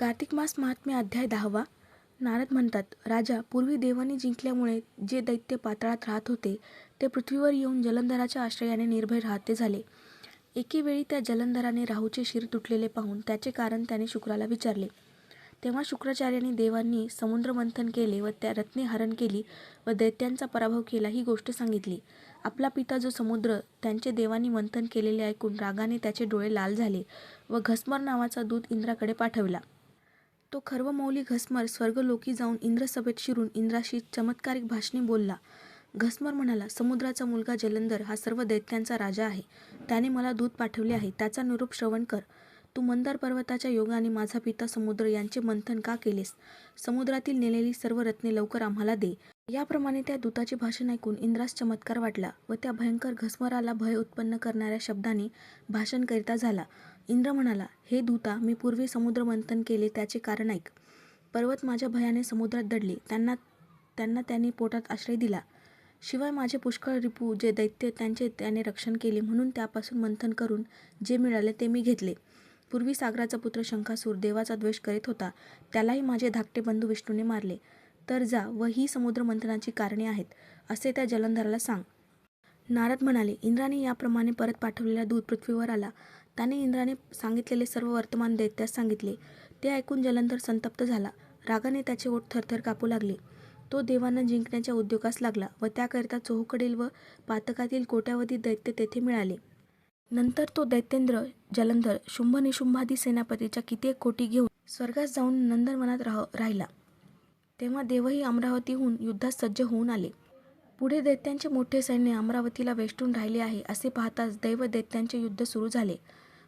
कार्तिक मास महात्म्य अध्याय दहावा. नारद म्हणतात राजा पूर्वी देवांनी जिंकल्यामुळे जे दैत्य पाताळात राहत होते ते पृथ्वीवर येऊन जलंधराच्या आश्रयाने निर्भय राहते झाले. एके वेळी त्या जलंधराने राहूचे शिर तुटलेले पाहून त्याचे कारण त्याने शुक्राला विचारले. तेव्हा शुक्राचार्याने देवांनी समुद्रमंथन केले व त्या रत्ने हरण केली व दैत्यांचा पराभव केला ही गोष्ट सांगितली. आपला पिता जो समुद्र त्यांचे देवांनी मंथन केलेले ऐकून रागाने त्याचे डोळे लाल झाले व घस्मर नावाचा दूत इंद्राकडे पाठविला. तो खर्वमौली घस्मर स्वर्गलोकी जाऊन इंद्रसभेत शिरून इंद्राशी चमत्कारिक भाषणे बोलला. घस्मर म्हणाला समुद्राचा मुलगा जलंधर हा सर्व दैत्यांचा राजा आहे. त्याने मला दूध पाठवले आहे. त्याचा निरूप श्रवण कर. तू मंदार पर्वताच्या योगाने माझा पिता समुद्र यांचे मंथन का केलेस? समुद्रातील नेलेली सर्व रत्ने लवकर आम्हाला दे याप्रमाणे त्या दूताचे भाषण ऐकून इंद्रास चमत्कार वाटला व त्या भयंकर घस्मराला भय उत्पन्न करणाऱ्या शब्दाने भाषण करिता झाला. इंद्र म्हणाला हे दूता मी पूर्वी समुद्र मंथन केले त्याचे कारण ऐक पर्वत माझ्या भयाने समुद्रात दडले. त्यांना त्यांना त्याने पोटात आश्रय दिला. शिवाय माझे पुष्कळ रिपू जे दैत्य त्यांचे त्याने रक्षण केले म्हणून त्यापासून मंथन करून जे मिळाले ते मी घेतले. पूर्वी सागराचा पुत्र शंखासूर देवाचा द्वेष करीत होता. त्यालाही माझे धाकटे बंधू विष्णूने मारले. तर जा व ही समुद्र मंथनाची कारणे आहेत असे त्या जलंधराला सांग. नारद म्हणाले इंद्राने याप्रमाणे परत पाठवलेला दूध पृथ्वीवर आला. त्याने इंद्राने सांगितलेले सर्व वर्तमान दैत्यास सांगितले. ते ऐकून जलंधर संतप्त झाला. रागाने त्याचे ओठ थरथर कापू लागले. तो देवांना जिंकण्याच्या उद्योगास लागला व त्याकरिता चोहकडील व पातकातील कोट्यावधी दैत्य तेथे मिळाले. नंतर तो दैत्येंद्र जलंधर शुंभ निशुंभादी सेनापतीच्या कित्येक कोटी घेऊन स्वर्गास जाऊन नंदनवनात राह राहिला. तेव्हा देवही अमरावतीहून युद्धास सज्ज होऊन आले. पुढे दैत्यांचे मोठे सैन्य अमरावतीला वेष्टून राहिले आहे असे पाहताच दैव दैत्यांचे युद्ध सुरू झाले.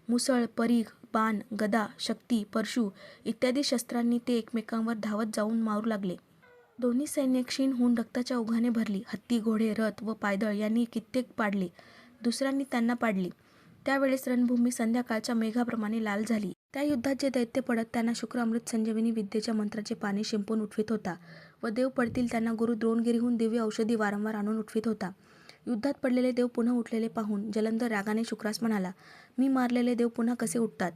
मुसळ परीघ बाण गदा शक्ती परशु इत्यादी शस्त्रांनी ते एकमेकांवर धावत जाऊन मारू लागले. दोन्ही सैन्य क्षीण होऊन रक्ताच्या ओघाने भरली. हत्ती घोडे रथ व पायदळ यांनी कित्येक पाडले. दुसऱ्यांनी त्यांना पाडली. त्यावेळेस रणभूमी संध्याकाळच्या मेघाप्रमाणे लाल झाली. त्या युद्धात जे दैत्य पडत त्यांना शुक्र अमृत संजीवनी विद्येच्या मंत्राचे पाणी शिंपून उठवित होता व देव पडतील त्यांना गुरु द्रोणगिरीहून दिव्य औषधी वारंवार आणून उठवित होता. युद्धात पडलेले देव पुन्हा उठलेले पाहून जलंधर रागाने शुक्रास म्हणाला मी मारलेले देव पुन्हा कसे उठतात?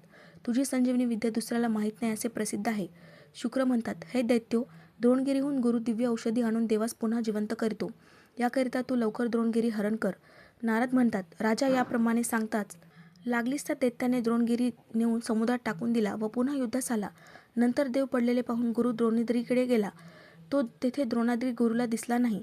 तुझी संजीवनी विद्या दुसऱ्याला माहीत नाही असे प्रसिद्ध आहे. शुक्र म्हणतात हे दैत्यो द्रोणगिरीहून गुरु दिव्य औषधी आणून देवास पुन्हा जिवंत करतो. याकरिता तू लवकर द्रोणगिरी हरण कर. नारद म्हणतात राजा याप्रमाणे सांगताच. लागलीच तर दैत्याने द्रोणगिरी नेऊन समुद्रात टाकून दिला व पुन्हा युद्धास आला. नंतर देव पडलेले पाहून गुरु द्रोणीद्रीकडे गेला. तो तेथे द्रोणाद्री गुरुला दिसला नाही.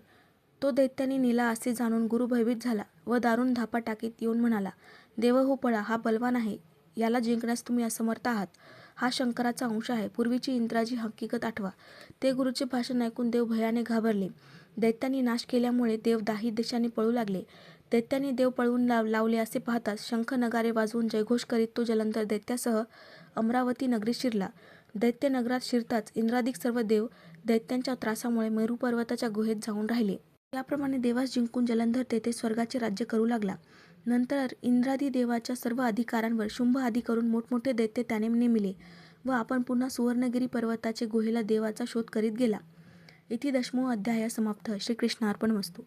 तो दैत्याने नेला असे जाणून गुरु भयभीत झाला व दारुण धापा टाकीत येऊन म्हणाला देव हो पळा हा बलवान आहे. याला जिंकण्यास तुम्ही असमर्थ आहात. हा शंकराचा अंश आहे. पूर्वीची इंद्राची हकीकत आठवा ते गुरुचे भाषण ऐकून देव भयाने घाबरले. दैत्यांनी नाश केल्यामुळे देव दाही देशाने पळू लागले. दैत्याने देव पळवून लाव लावले असे पाहताच शंख नगारे वाजवून जयघोष करीत तो जलंधर दैत्यासह अमरावती नगरीत शिरला. दैत्य नगरात शिरताच इंद्रादिक सर्व देव दैत्यांच्या त्रासामुळे मेरू पर्वताच्या गुहेत जाऊन राहिले. याप्रमाणे देवास जिंकून जलंधर तेथे स्वर्गाचे राज्य करू लागला. नंतर इंद्रादी देवाच्या सर्व अधिकारांवर शुंभ आदी करून मोठमोठे दैत्य त्याने नेमिले व आपण पुन्हा सुवर्णगिरी पर्वताचे गुहेला देवाचा शोध करीत गेला. इथे दशमो अध्याय समाप्त. श्रीकृष्णार्पण वस्तू